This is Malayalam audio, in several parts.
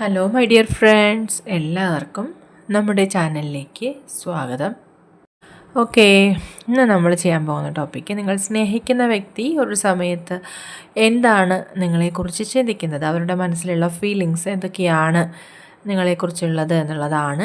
ഹലോ മൈ ഡിയർ ഫ്രണ്ട്സ് എല്ലാവർക്കും നമ്മുടെ ചാനലിലേക്ക് സ്വാഗതം. ഓക്കെ ഇന്ന് നമ്മൾ ചെയ്യാൻ പോകുന്ന ടോപ്പിക്ക് നിങ്ങൾ സ്നേഹിക്കുന്ന വ്യക്തി ഒരു സമയത്ത് എന്താണ് നിങ്ങളെക്കുറിച്ച് ചിന്തിക്കുന്നത്? അവരുടെ മനസ്സിലുള്ള ഫീലിങ്സ് എന്തൊക്കെയാണ് നിങ്ങളെക്കുറിച്ചുള്ളത് എന്നുള്ളതാണ്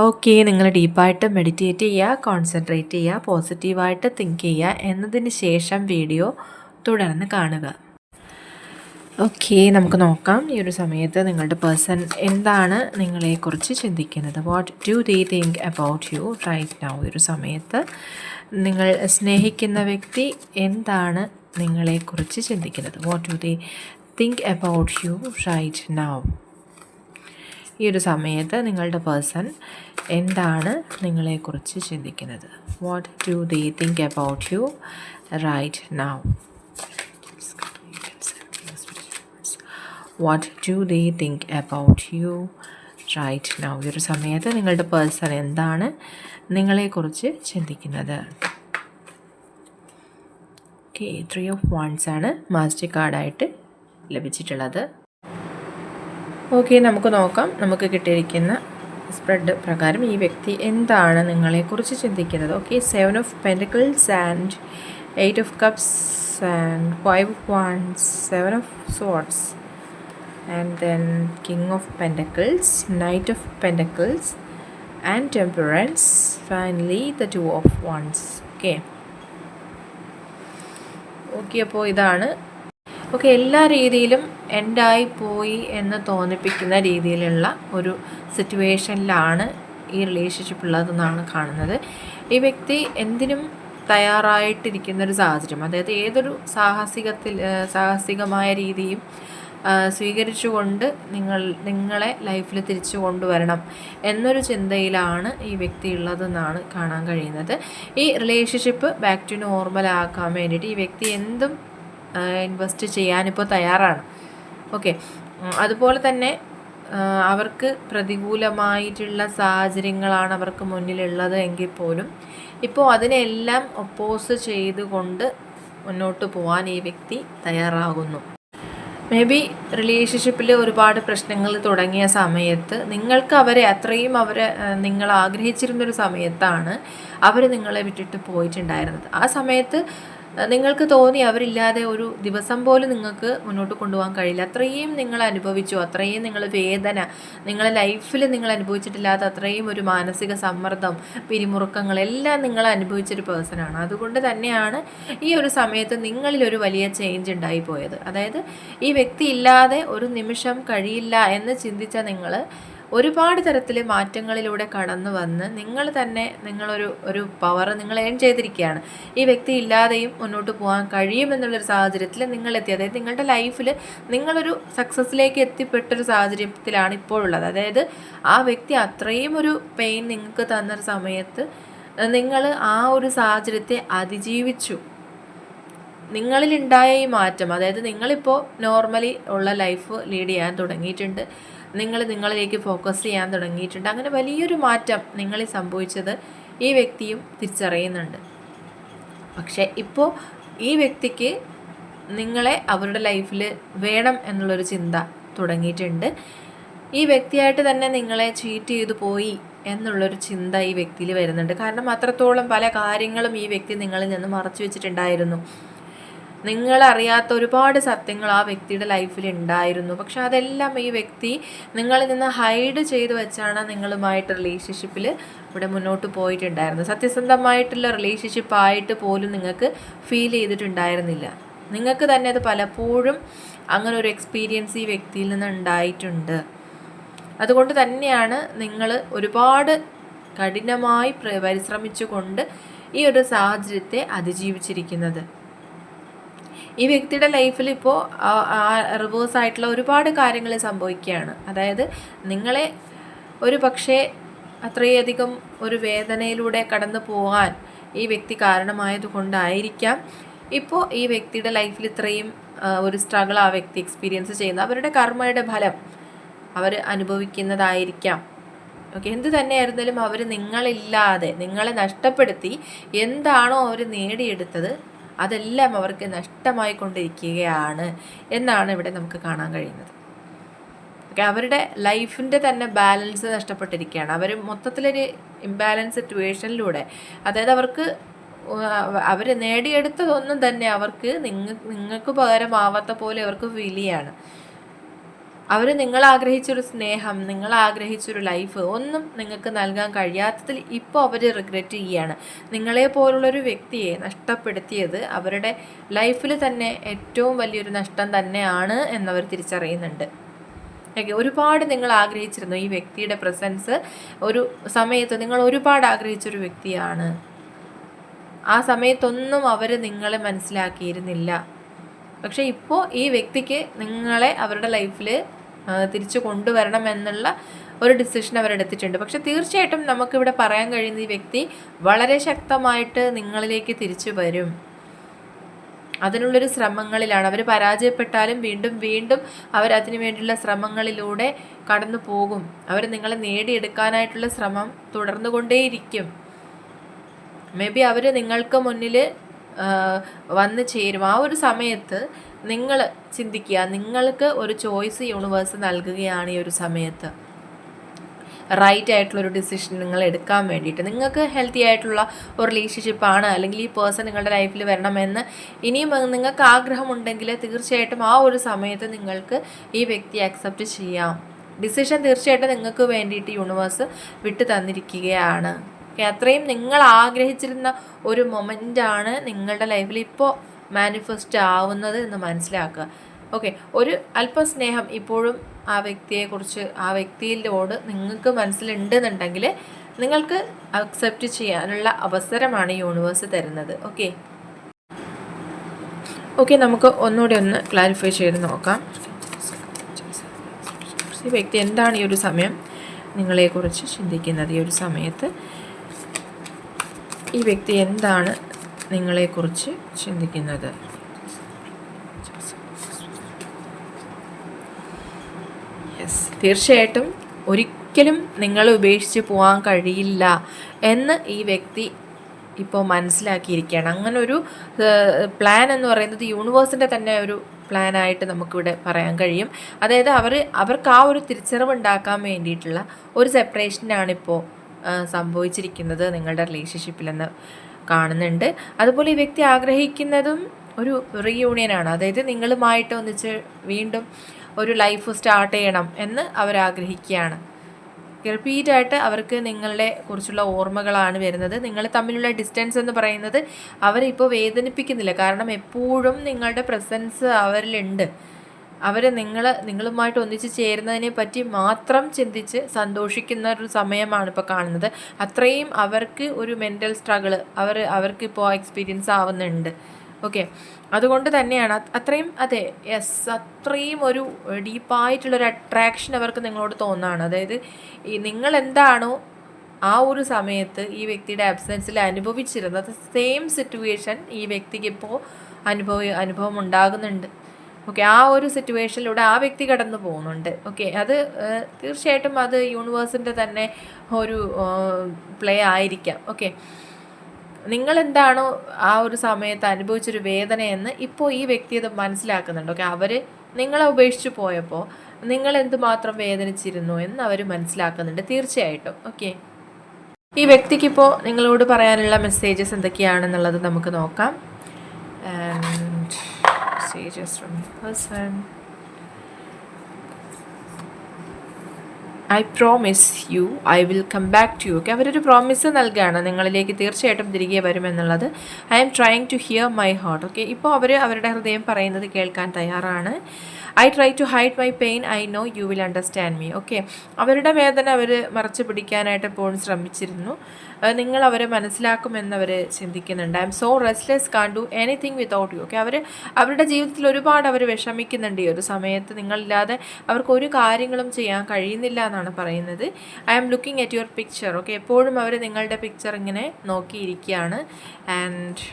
ഓക്കെ നിങ്ങൾ ഡീപ്പായിട്ട് മെഡിറ്റേറ്റ് ചെയ്യുക കോൺസെൻട്രേറ്റ് ചെയ്യുക പോസിറ്റീവായിട്ട് തിങ്ക് ചെയ്യുക എന്നതിന് ശേഷം വീഡിയോ തുടർന്ന് കാണുക. ഓക്കെ നമുക്ക് നോക്കാം. ഈ ഒരു സമയത്ത് നിങ്ങളുടെ പേഴ്സൺ എന്താണ് നിങ്ങളെക്കുറിച്ച് ചിന്തിക്കുന്നത്? What do they think about you right now ഈ ഒരു സമയത്ത് നിങ്ങൾ സ്നേഹിക്കുന്ന വ്യക്തി എന്താണ് നിങ്ങളെക്കുറിച്ച് ചിന്തിക്കുന്നത്? What do they think about you right now ഈ ഒരു സമയത്ത് നിങ്ങളുടെ പേഴ്സൺ എന്താണ് നിങ്ങളെക്കുറിച്ച് ചിന്തിക്കുന്നത്? What do they think about you right now what do they think about you right now ഈ ഒരു സമയത്ത് നിങ്ങളുടെ പേഴ്സൺ എന്താണ് നിങ്ങളെക്കുറിച്ച് ചിന്തിക്കുന്നത്? ഓക്കെ ത്രീ ഓഫ് വൺസ് ആണ് മാസ്റ്റർ കാർഡായിട്ട് ലഭിച്ചിട്ടുള്ളത്. ഓക്കെ നമുക്ക് നോക്കാം. നമുക്ക് കിട്ടിയിരിക്കുന്ന സ്പ്രെഡ് പ്രകാരം ഈ വ്യക്തി എന്താണ് നിങ്ങളെക്കുറിച്ച് ചിന്തിക്കുന്നത്? Okay seven of pentacles and eight of cups and five of wands seven of swords and then king of pentacles knight of pentacles and temperance finally the two of wands okay okay അപ്പോൾ ഇതാണ് ഓക്കെ എല്ലാ രീതിയിലും എൻഡായി പോയി എന്ന് തോന്നിപ്പിക്കുന്ന രീതിയിലുള്ള ഒരു സിറ്റുവേഷനിലാണ് ഈ റിലേഷൻഷിപ്പ് ഉള്ളതെന്നാണ് കാണുന്നത്. ഈ വ്യക്തി എന്തിനും തയ്യാറായിട്ടിരിക്കുന്ന ഒരു സാഹചര്യം അതായത് ഏതൊരു സാഹസികത്തിൽ സാഹസികമായ രീതിയും സ്വീകരിച്ചുകൊണ്ട് നിങ്ങൾ നിങ്ങളെ ലൈഫിൽ തിരിച്ചു കൊണ്ടുവരണം എന്നൊരു ചിന്തയിലാണ് ഈ വ്യക്തി ഉള്ളതെന്നാണ് കാണാൻ കഴിയുന്നത്. ഈ റിലേഷൻഷിപ്പ് ബാക്ക് ടു നോർമൽ ആക്കാൻ വേണ്ടിയിട്ട് ഈ വ്യക്തി എന്തും ഇൻവെസ്റ്റ് ചെയ്യാനിപ്പോൾ തയ്യാറാണ്. ഓക്കെ അതുപോലെ തന്നെ അവർക്ക് പ്രതികൂലമായിട്ടുള്ള സാഹചര്യങ്ങളാണ് അവർക്ക് മുന്നിലുള്ളത് എങ്കിൽ പോലും ഇപ്പോൾ അതിനെല്ലാം ഒപ്പോസ് ചെയ്തുകൊണ്ട് മുന്നോട്ട് പോകാൻ ഈ വ്യക്തി തയ്യാറാകുന്നു. മേ ബി റിലേഷൻഷിപ്പിൽ ഒരുപാട് പ്രശ്നങ്ങൾ തുടങ്ങിയ സമയത്ത് നിങ്ങൾക്ക് അവരെ അത്രയും അവരെ നിങ്ങൾ ആഗ്രഹിച്ചിരുന്നൊരു സമയത്താണ് അവർ നിങ്ങളെ വിട്ടിട്ട് പോയിട്ടുണ്ടായിരുന്നത്. ആ സമയത്ത് നിങ്ങൾക്ക് തോന്നി അവരില്ലാതെ ഒരു ദിവസം പോലും നിങ്ങൾക്ക് മുന്നോട്ട് കൊണ്ടുപോകാൻ കഴിയില്ല. അത്രയും നിങ്ങൾ അനുഭവിച്ചു അത്രയും നിങ്ങൾ വേദന നിങ്ങളെ ലൈഫിൽ നിങ്ങൾ അനുഭവിച്ചിട്ടില്ലാത്ത അത്രയും ഒരു മാനസിക സമ്മർദ്ദം പിരിമുറുക്കങ്ങൾ എല്ലാം നിങ്ങൾ അനുഭവിച്ചൊരു പേഴ്സണാണ് അതുകൊണ്ട് തന്നെയാണ് ഈ ഒരു സമയത്ത് നിങ്ങളിൽ ഒരു വലിയ ചേഞ്ച് ഉണ്ടായി പോയത് അതായത് ഈ വ്യക്തി ഇല്ലാതെ ഒരു നിമിഷം കഴിയില്ല എന്ന് ചിന്തിച്ച നിങ്ങൾ ഒരുപാട് തരത്തിൽ മാറ്റങ്ങളിലൂടെ കടന്നു വന്ന് നിങ്ങൾ തന്നെ നിങ്ങളൊരു ഒരു പവർ നിങ്ങൾ ഏൺ ചെയ്തിരിക്കുകയാണ്. ഈ വ്യക്തി ഇല്ലാതെയും മുന്നോട്ട് പോകാൻ കഴിയുമെന്നുള്ളൊരു സാഹചര്യത്തിൽ നിങ്ങളെത്തി അതായത് നിങ്ങളുടെ ലൈഫിൽ നിങ്ങളൊരു സക്സസ്സിലേക്ക് എത്തിപ്പെട്ടൊരു സാഹചര്യത്തിലാണ് ഇപ്പോഴുള്ളത്. അതായത് ആ വ്യക്തി അത്രയും ഒരു പെയിൻ നിങ്ങൾക്ക് തന്നൊരു സമയത്ത് നിങ്ങൾ ആ ഒരു സാഹചര്യത്തെ അതിജീവിച്ചു. നിങ്ങളിലുണ്ടായ ഈ മാറ്റം അതായത് നിങ്ങളിപ്പോൾ നോർമലി ഉള്ള ലൈഫ് ലീഡ് ചെയ്യാൻ തുടങ്ങിയിട്ടുണ്ട്. നിങ്ങൾ നിങ്ങളിലേക്ക് ഫോക്കസ് ചെയ്യാൻ തുടങ്ങിയിട്ടുണ്ട്. അങ്ങനെ വലിയൊരു മാറ്റം നിങ്ങളിൽ സംഭവിച്ചത് ഈ വ്യക്തിയും തിരിച്ചറിയുന്നുണ്ട്. പക്ഷേ ഇപ്പോൾ ഈ വ്യക്തിക്ക് നിങ്ങളെ അവരുടെ ലൈഫിൽ വേണം എന്നുള്ളൊരു ചിന്ത തുടങ്ങിയിട്ടുണ്ട്. ഈ വ്യക്തിയായിട്ട് തന്നെ നിങ്ങളെ ചീറ്റ് ചെയ്തു പോയി എന്നുള്ളൊരു ചിന്ത ഈ വ്യക്തിയിൽ വരുന്നുണ്ട്. കാരണം അത്രത്തോളം പല കാര്യങ്ങളും ഈ വ്യക്തി നിങ്ങളിൽ നിന്ന് മറച്ചു വെച്ചിട്ടുണ്ടായിരുന്നു. നിങ്ങളറിയാത്ത ഒരുപാട് സത്യങ്ങൾ ആ വ്യക്തിയുടെ ലൈഫിൽ ഉണ്ടായിരുന്നു. പക്ഷെ അതെല്ലാം ഈ വ്യക്തി നിങ്ങളിൽ നിന്ന് ഹൈഡ് ചെയ്ത് വെച്ചാണ് നിങ്ങളുമായിട്ട് റിലേഷൻഷിപ്പിൽ ഇവിടെ മുന്നോട്ട് പോയിട്ടുണ്ടായിരുന്നത്. സത്യസന്ധമായിട്ടുള്ള റിലേഷൻഷിപ്പ് ആയിട്ട് പോലും നിങ്ങൾക്ക് ഫീൽ ചെയ്തിട്ടുണ്ടായിരുന്നില്ല. നിങ്ങൾക്ക് തന്നെ അത് പലപ്പോഴും അങ്ങനെ ഒരു എക്സ്പീരിയൻസ് ഈ വ്യക്തിയിൽ നിന്ന് ഉണ്ടായിട്ടുണ്ട്. അതുകൊണ്ട് തന്നെയാണ് നിങ്ങൾ ഒരുപാട് കഠിനമായി പരിശ്രമിച്ചുകൊണ്ട് ഈ ഒരു സാഹചര്യത്തെ അതിജീവിച്ചിരിക്കുന്നത്. ഈ വ്യക്തിയുടെ ലൈഫിൽ ഇപ്പോൾ റിവേഴ്സ് ആയിട്ടുള്ള ഒരുപാട് കാര്യങ്ങൾ സംഭവിക്കുകയാണ്. അതായത് നിങ്ങളെ ഒരു പക്ഷേ അത്രയധികം ഒരു വേദനയിലൂടെ കടന്നു പോകാൻ ഈ വ്യക്തി കാരണമായതുകൊണ്ടായിരിക്കാം ഇപ്പോൾ ഈ വ്യക്തിയുടെ ലൈഫിൽ ഇത്രയും ഒരു സ്ട്രഗിൾ ആ വ്യക്തി എക്സ്പീരിയൻസ് ചെയ്യുന്നത് അവരുടെ കർമ്മയുടെ ഫലം അവർ അനുഭവിക്കുന്നതായിരിക്കാം. ഓക്കെ എന്ത് തന്നെയായിരുന്നാലും അവർ നിങ്ങളില്ലാതെ നിങ്ങളെ നഷ്ടപ്പെടുത്തി എന്താണോ അവർ നേടിയെടുത്തത് അതെല്ലാം അവർക്ക് നഷ്ടമായി കൊണ്ടിരിക്കുകയാണ് എന്നാണ് ഇവിടെ നമുക്ക് കാണാൻ കഴിയുന്നത്. അവരുടെ ലൈഫിന്റെ തന്നെ ബാലൻസ് നഷ്ടപ്പെട്ടിരിക്കുകയാണ്. അവർ മൊത്തത്തിലൊരു ഇംബാലൻസ് സിറ്റുവേഷനിലൂടെ അതായത് അവർക്ക് അവർ നേടിയെടുത്തതൊന്നും തന്നെ അവർക്ക് നിങ്ങൾ നിങ്ങൾക്ക് പകരമാവാത്ത പോലെ അവർക്ക് ഫീൽ ചെയ്യാണ്. അവർ നിങ്ങൾ ആഗ്രഹിച്ചൊരു സ്നേഹം നിങ്ങൾ ആഗ്രഹിച്ചൊരു ലൈഫ് ഒന്നും നിങ്ങൾക്ക് നൽകാൻ കഴിയാത്തതിൽ ഇപ്പോൾ അവർ റിഗ്രറ്റ് ചെയ്യുകയാണ്. നിങ്ങളെ പോലുള്ളൊരു വ്യക്തിയെ നഷ്ടപ്പെടുത്തിയത് അവരുടെ ലൈഫിൽ തന്നെ ഏറ്റവും വലിയൊരു നഷ്ടം തന്നെയാണ് എന്നവർ തിരിച്ചറിയുന്നുണ്ട്. ഓക്കെ ഒരുപാട് നിങ്ങൾ ആഗ്രഹിച്ചിരുന്നു ഈ വ്യക്തിയുടെ പ്രസൻസ് ഒരു സമയത്ത് നിങ്ങൾ ഒരുപാട് ആഗ്രഹിച്ചൊരു വ്യക്തിയാണ്. ആ സമയത്തൊന്നും അവർ നിങ്ങളെ മനസ്സിലാക്കിയിരുന്നില്ല. പക്ഷേ ഇപ്പോൾ ഈ വ്യക്തിക്ക് നിങ്ങളെ അവരുടെ ലൈഫിൽ തിരിച്ചു കൊണ്ടുവരണം എന്നുള്ള ഒരു ഡിസിഷൻ അവരെടുത്തിട്ടുണ്ട് പക്ഷെ തീർച്ചയായിട്ടും നമുക്കിവിടെ പറയാൻ കഴിയുന്ന ഈ വ്യക്തി വളരെ ശക്തമായിട്ട് നിങ്ങളിലേക്ക് തിരിച്ചു വരും. അതിനുള്ളൊരു ശ്രമങ്ങളിലാണ്. അവർ പരാജയപ്പെട്ടാലും വീണ്ടും വീണ്ടും അവർ അതിനു വേണ്ടിയുള്ള ശ്രമങ്ങളിലൂടെ കടന്നു പോകും. അവർ നിങ്ങളെ നേടിയെടുക്കാനായിട്ടുള്ള ശ്രമം തുടർന്നുകൊണ്ടേയിരിക്കും. മേ ബി അവർ നിങ്ങൾക്ക് മുന്നിൽ വന്ന് ചേരും. ആ ഒരു സമയത്ത് നിങ്ങൾ ചിന്തിക്കുക നിങ്ങൾക്ക് ഒരു ചോയ്സ് യൂണിവേഴ്സ് നൽകുകയാണ് ഈ ഒരു സമയത്ത്. റൈറ്റ് ആയിട്ടുള്ള ഒരു ഡിസിഷൻ നിങ്ങൾ എടുക്കാൻ വേണ്ടിയിട്ട്. നിങ്ങൾക്ക് ഹെൽത്തി ആയിട്ടുള്ള ഒരു റിലേഷൻഷിപ്പാണ് അല്ലെങ്കിൽ ഈ പേഴ്സൺ നിങ്ങളുടെ ലൈഫിൽ വരണമെന്ന് ഇനിയും നിങ്ങൾക്ക് ആഗ്രഹമുണ്ടെങ്കിൽ തീർച്ചയായിട്ടും ആ ഒരു സമയത്ത് നിങ്ങൾക്ക് ഈ വ്യക്തി അക്സെപ്റ്റ് ചെയ്യാം. ഡിസിഷൻ തീർച്ചയായിട്ടും നിങ്ങൾക്ക് വേണ്ടിയിട്ട് യൂണിവേഴ്സ് വിട്ടു തന്നിരിക്കുകയാണ് ഓക്കെ അത്രയും നിങ്ങൾ ആഗ്രഹിച്ചിരുന്ന ഒരു മൊമെന്റാണ് നിങ്ങളുടെ ലൈഫിൽ ഇപ്പോൾ മാനിഫെസ്റ്റ് ആവുന്നത് എന്ന് മനസ്സിലാക്കുക. ഓക്കെ ഒരു അല്പസ്നേഹം ഇപ്പോഴും ആ വ്യക്തിയെക്കുറിച്ച് ആ വ്യക്തിയിലോട് നിങ്ങൾക്ക് മനസ്സിലുണ്ടെന്നുണ്ടെങ്കിൽ നിങ്ങൾക്ക് അക്സെപ്റ്റ് ചെയ്യാനുള്ള അവസരമാണ് യൂണിവേഴ്സ് തരുന്നത്. ഓക്കെ ഓക്കെ നമുക്ക് ഒന്നുകൂടി ഒന്ന് ക്ലാരിഫൈ ചെയ്ത് നോക്കാം. ഈ വ്യക്തി എന്താണ് ഈ ഒരു സമയം നിങ്ങളെക്കുറിച്ച് ചിന്തിക്കുന്നത്? ഈ ഒരു സമയത്ത് ഈ വ്യക്തി എന്താണ് നിങ്ങളെക്കുറിച്ച് ചിന്തിക്കുന്നത്? യെസ് തീർച്ചയായിട്ടും ഒരിക്കലും നിങ്ങളെ ഉപേക്ഷിച്ച് പോകാൻ കഴിയില്ല എന്ന് ഈ വ്യക്തി ഇപ്പോൾ മനസ്സിലാക്കിയിരിക്കുകയാണ്. അങ്ങനെ ഒരു പ്ലാൻ എന്ന് പറയുന്നത് യൂണിവേഴ്സിന്റെ തന്നെ ഒരു പ്ലാനായിട്ട് നമുക്കിവിടെ പറയാൻ കഴിയും. അതായത് അവർ അവർക്ക് ആ ഒരു തിരിച്ചറിവ് ഉണ്ടാക്കാൻ വേണ്ടിയിട്ടുള്ള ഒരു സെപ്പറേഷനാണിപ്പോൾ സംഭവിച്ചിരിക്കുന്നത് നിങ്ങളുടെ റിലേഷൻഷിപ്പിലെന്ന് കാണുന്നുണ്ട്. അതുപോലെ ഈ വ്യക്തി ആഗ്രഹിക്കുന്നതും ഒരു റീയൂണിയനാണ് അതായത് നിങ്ങളുമായിട്ട് ഒന്നിച്ച് വീണ്ടും ഒരു ലൈഫ് സ്റ്റാർട്ട് ചെയ്യണം എന്ന് അവർ ആഗ്രഹിക്കുകയാണ്. റിപ്പീറ്റായിട്ട് അവർക്ക് നിങ്ങളെ കുറിച്ചുള്ള ഓർമ്മകളാണ് വരുന്നത്. നിങ്ങൾ തമ്മിലുള്ള ഡിസ്റ്റൻസ് എന്ന് പറയുന്നത് അവരെ ഇപ്പോൾ വേദനിപ്പിക്കുന്നില്ല. കാരണം എപ്പോഴും നിങ്ങളുടെ പ്രസൻസ് അവരിലുണ്ട്. അവർ നിങ്ങൾ നിങ്ങളുമായിട്ട് ഒന്നിച്ച് ചേരുന്നതിനെ പറ്റി മാത്രം ചിന്തിച്ച് സന്തോഷിക്കുന്ന ഒരു സമയമാണ് ഇപ്പോൾ കാണുന്നത്. അത്രയും അവർക്ക് ഒരു മെന്റൽ സ്ട്രഗിൾ അവർ അവർക്ക് ഇപ്പോൾ എക്സ്പീരിയൻസ് ആവുന്നുണ്ട്. ഓക്കെ അതുകൊണ്ട് തന്നെയാണ് അത് അത്രയും അതെ യെസ് അത്രയും ഒരു ഡീപ്പായിട്ടുള്ളൊരു അട്രാക്ഷൻ അവർക്ക് നിങ്ങളോട് തോന്നാണ്. അതായത് ഈ നിങ്ങൾ എന്താണോ ആ ഒരു സമയത്ത് ഈ വ്യക്തിയുടെ ആബ്സെൻസിൽ അനുഭവിച്ചിരുന്നത്. സെയിം സിറ്റുവേഷൻ ഈ വ്യക്തിക്ക് ഇപ്പോൾ അനുഭവ അനുഭവം ഉണ്ടാകുന്നുണ്ട്. ഓക്കെ ആ ഒരു സിറ്റുവേഷനിലൂടെ ആ വ്യക്തി കടന്നു പോകുന്നുണ്ട്. ഓക്കെ അത് തീർച്ചയായിട്ടും അത് യൂണിവേഴ്സിന്റെ തന്നെ ഒരു പ്ലേ ആയിരിക്കാം. ഓക്കെ നിങ്ങൾ എന്താണോ ആ ഒരു സമയത്ത് അനുഭവിച്ചൊരു വേദനയെന്ന് ഇപ്പോൾ ഈ വ്യക്തി അത് മനസ്സിലാക്കുന്നുണ്ട്. ഓക്കെ അവർ നിങ്ങളെ ഉപേക്ഷിച്ച് പോയപ്പോൾ നിങ്ങൾ എന്തുമാത്രം വേദനിച്ചിരുന്നു എന്ന് അവർ മനസ്സിലാക്കുന്നുണ്ട് തീർച്ചയായിട്ടും. ഓക്കെ ഈ വ്യക്തിക്കിപ്പോൾ നിങ്ങളോട് പറയാനുള്ള മെസ്സേജസ് എന്തൊക്കെയാണെന്നുള്ളത് നമുക്ക് നോക്കാം. And from the person. I promise you I will come back to you okay അവരൊരു പ്രോമിസ് നൽകുകയാണ് നിങ്ങളിലേക്ക് തീർച്ചയായിട്ടും തിരികെ വരുമെന്നുള്ളത്. I'm trying to hear my heart okay ഇപ്പോൾ അവർ അവരുടെ ഹൃദയം പറയുന്നത് കേൾക്കാൻ തയ്യാറാണ്. I try to hide my pain I know you will understand me okay അവരുടെ വേദന അവർ മറച്ചു പിടിക്കാനായിട്ട് എപ്പോഴും ശ്രമിച്ചിരുന്നു. നിങ്ങൾ അവരെ മനസ്സിലാക്കുമെന്ന് അവർ ചിന്തിക്കുന്നുണ്ട്. I'm so restless can't do anything without you okay അവർ അവരുടെ ജീവിതത്തിൽ ഒരുപാട് അവർ വിഷമിക്കുന്നുണ്ട് ഈ ഒരു സമയത്ത്. നിങ്ങളില്ലാതെ അവർക്ക് ഒരു കാര്യങ്ങളും ചെയ്യാൻ കഴിയുന്നില്ല എന്നാണ് പറയുന്നത്. I am looking at your picture okay എപ്പോഴും അവർ നിങ്ങളുടെ പിക്ചർ ഇങ്ങനെ നോക്കിയിരിക്കുകയാണ്. And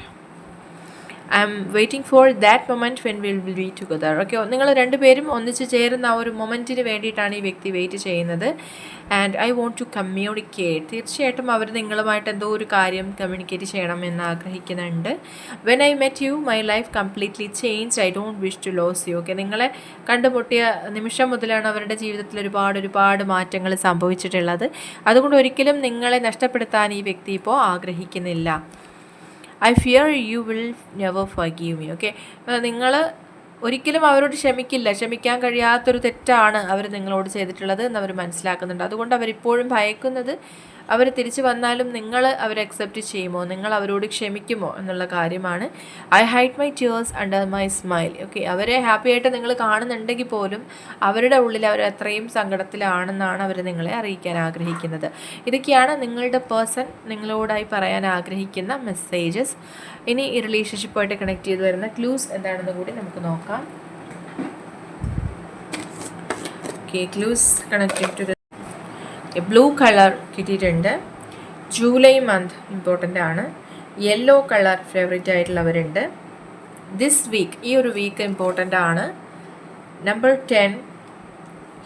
I'm waiting for that moment when will will be together okay നിങ്ങൾ രണ്ടുപേരും ഒന്നിച്ച് ചേരുന്ന ആ ഒരു മൊമെന്റിന് വേണ്ടിയിട്ടാണ് ഈ വ്യക്തി വെയിറ്റ് ചെയ്യുന്നത്. And I want to communicate തീർച്ചയായിട്ടും അവർ നിങ്ങളുമായിട്ട് എന്തോ ഒരു കാര്യം കമ്മ്യൂണിക്കേറ്റ് ചെയ്യണം എന്ന് ആഗ്രഹിക്കുന്നുണ്ട്. When I met you my life completely change I don't wish to lose you okay നിങ്ങളെ കണ്ടുമുട്ടിയ നിമിഷം മുതലാണ് അവരുടെ ജീവിതത്തിൽ ഒരുപാട് ഒരുപാട് മാറ്റങ്ങൾ സംഭവിച്ചിട്ടുള്ളത്. അതുകൊണ്ട് ഒരിക്കലും നിങ്ങളെ നഷ്ടപ്പെടുത്താൻ ഈ വ്യക്തി ഇപ്പോൾ ആഗ്രഹിക്കുന്നില്ല. I fear you will never forgive me okay നിങ്ങൾ ഒരിക്കലും അവരോട് ക്ഷമിക്കില്ല. ക്ഷമിക്കാൻ കഴിയാത്തൊരു തെറ്റാണ് അവർ നിങ്ങളോട് ചെയ്തിട്ടുള്ളത് എന്ന് അവർ മനസ്സിലാക്കുന്നുണ്ട്. അതുകൊണ്ട് അവരിപ്പോഴും ഭയക്കുന്നത് അവർ തിരിച്ചു വന്നാലും നിങ്ങൾ അവരെ അക്സെപ്റ്റ് ചെയ്യുമോ? നിങ്ങൾ അവരോട് ക്ഷമിക്കുമോ? എന്നുള്ള കാര്യമാണ്. I hide my tears under my smile okay അവരെ ഹാപ്പി ആയിട്ട് നിങ്ങൾ കാണുന്നുണ്ടെങ്കിൽ പോലും അവരുടെ ഉള്ളിൽ അവർ അത്രയും സങ്കടത്തിലാണെന്നാണ് അവർ നിങ്ങളെ അറിയിക്കാൻ ആഗ്രഹിക്കുന്നത്. ഇതൊക്കെയാണ് നിങ്ങളുടെ പേഴ്സൺ നിങ്ങളോടായി പറയാൻ ആഗ്രഹിക്കുന്ന മെസ്സേജസ് ഇനി ഈ റിലേഷൻഷിപ്പായിട്ട് കണക്ട് ചെയ്ത് വരുന്ന ക്ലൂസ് എന്താണെന്ന് കൂടി നമുക്ക് നോക്കാം. Okay clues connect to blue colour കിട്ടിയിട്ടുണ്ട്. ജൂലൈ മന്ത് ഇമ്പോർട്ടന്റ് ആണ്. യെല്ലോ കളർ ഫേവറേറ്റ് ആയിട്ടുള്ളവരുണ്ട്. ദിസ് വീക്ക് ഈ ഒരു വീക്ക് ഇമ്പോർട്ടന്റ് ആണ്. നമ്പർ ടെൻ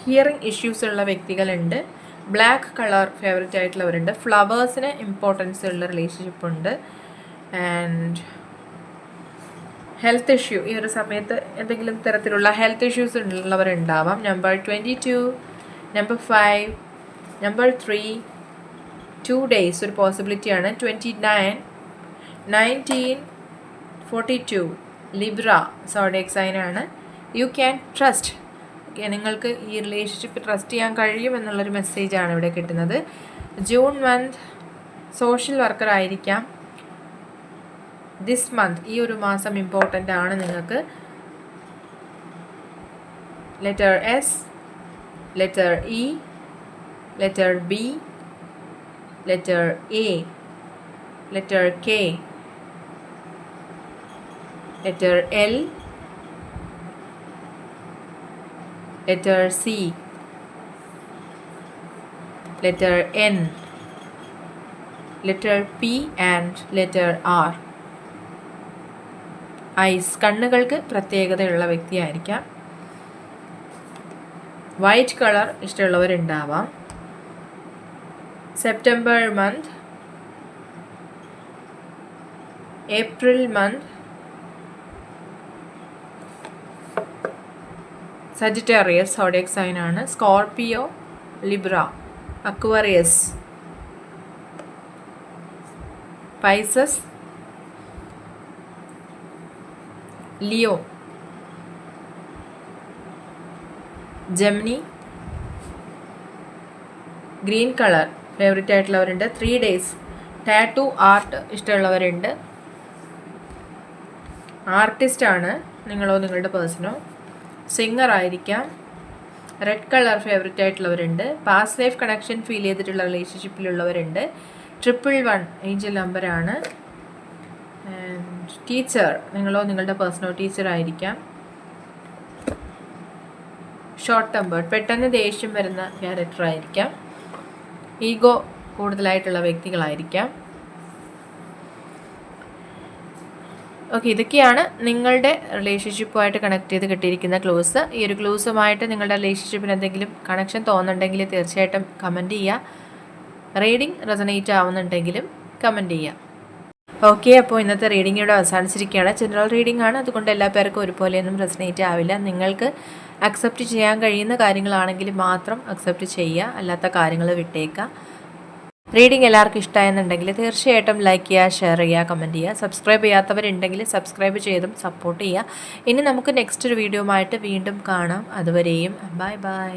ഹിയറിംഗ് ഇഷ്യൂസ് ഉള്ള വ്യക്തികളുണ്ട്. ബ്ലാക്ക് കളർ ഫേവറേറ്റ് ആയിട്ടുള്ളവരുണ്ട്. ഫ്ലവേഴ്സിന് ഇമ്പോർട്ടൻസ് ഉള്ള റിലേഷൻഷിപ്പ് ഉണ്ട്. ആൻഡ് ഹെൽത്ത് ഇഷ്യൂ ഈ ഒരു സമയത്ത് എന്തെങ്കിലും തരത്തിലുള്ള health issues ഉള്ളവരുണ്ടാവാം. Number twenty two number five number three two days ഒരു പോസിബിലിറ്റിയാണ് twenty nine nineteen forty two Libra zodiac സൈനാണ് you can trust നിങ്ങൾക്ക് ഈ റിലേഷൻഷിപ്പ് ട്രസ്റ്റ് ചെയ്യാൻ കഴിയും എന്നുള്ളൊരു മെസ്സേജാണ് ഇവിടെ കിട്ടുന്നത്. ജൂൺ മന്ത് സോഷ്യൽ വർക്കർ ആയിരിക്കാം. ദിസ് മന്ത് ഈ ഒരു മാസം ഇമ്പോർട്ടന്റ് ആണ് നിങ്ങൾക്ക്. Letter S letter E letter B letter A letter K letter L letter C, letter N, letter P and letter R. Eyes കണ്ണുകൾക്ക് പ്രത്യേകതയുള്ള വ്യക്തിയായിരിക്കാം വൈറ്റ് കളർ ഇഷ്ടമുള്ളവരുണ്ടാവാം September month April month Sagittarius zodiac sign ആണ്. Scorpio Libra Aquarius Pisces Leo Gemini green colour favourite ആയിട്ടുള്ളവരുണ്ട്. Three days tattoo art ഇഷ്ടമുള്ളവരുണ്ട്. ആർട്ടിസ്റ്റാണ് നിങ്ങളോ നിങ്ങളുടെ പേഴ്സണോ സിംഗർ ആയിരിക്കാം. റെഡ് കളർ ഫേവററ്റ് ആയിട്ടുള്ളവരുണ്ട്. പാസ് ലൈഫ് കണക്ഷൻ ഫീൽ ചെയ്തിട്ടുള്ള റിലേഷൻഷിപ്പിലുള്ളവരുണ്ട് ട്രിപ്പിൾ വൺ ഏഞ്ചൽ നമ്പറാണ് ടീച്ചർ നിങ്ങളോ നിങ്ങളുടെ പേഴ്സണോ ടീച്ചർ ആയിരിക്കാം. ഷോർട്ട് ടെമ്പേർഡ് പെട്ടെന്ന് ദേഷ്യം വരുന്ന ക്യാരക്ടർ ആയിരിക്കാം. ഈഗോ കൂടുതലായിട്ടുള്ള വ്യക്തികളായിരിക്കാം. ഓക്കെ ഇതൊക്കെയാണ് നിങ്ങളുടെ റിലേഷൻഷിപ്പുമായിട്ട് കണക്ട് ചെയ്ത് കിട്ടിയിരിക്കുന്ന ക്ലൂസ് ഈ ഒരു ക്ലൂസുമായിട്ട് നിങ്ങളുടെ റിലേഷൻഷിപ്പിന് എന്തെങ്കിലും കണക്ഷൻ തോന്നുന്നുണ്ടെങ്കിൽ തീർച്ചയായിട്ടും കമന്റ് ചെയ്യുക. റീഡിംഗ് റെസനേറ്റ് ആവുന്നുണ്ടെങ്കിലും കമന്റ് ചെയ്യുക. ഓക്കെ അപ്പോൾ ഇന്നത്തെ റീഡിംഗ് ഇവിടെ അവസാനിച്ചിരിക്കുകയാണ്. ജനറൽ റീഡിംഗ് ആണ്. അതുകൊണ്ട് എല്ലാ പേർക്കും ഒരുപോലെയൊന്നും റെസനേറ്റ് ആവില്ല. നിങ്ങൾക്ക് അക്സെപ്റ്റ് ചെയ്യാൻ കഴിയുന്ന കാര്യങ്ങളാണെങ്കിൽ മാത്രം അക്സെപ്റ്റ് ചെയ്യുക അല്ലാത്ത കാര്യങ്ങൾ വിട്ടേക്കുക. റീഡിംഗ് എല്ലാവർക്കും ഇഷ്ടമായെന്നുണ്ടെങ്കിൽ തീർച്ചയായിട്ടും ലൈക്ക് ചെയ്യുക ഷെയർ ചെയ്യുക കമന്റ് ചെയ്യുക. സബ്സ്ക്രൈബ് ചെയ്യാത്തവരുണ്ടെങ്കിൽ സബ്സ്ക്രൈബ് ചെയ്തും സപ്പോർട്ട് ചെയ്യുക. ഇനി നമുക്ക് നെക്സ്റ്റ് ഒരു വീഡിയോ ആയിട്ട് വീണ്ടും കാണാം. അതുവരെയും ബൈ ബൈ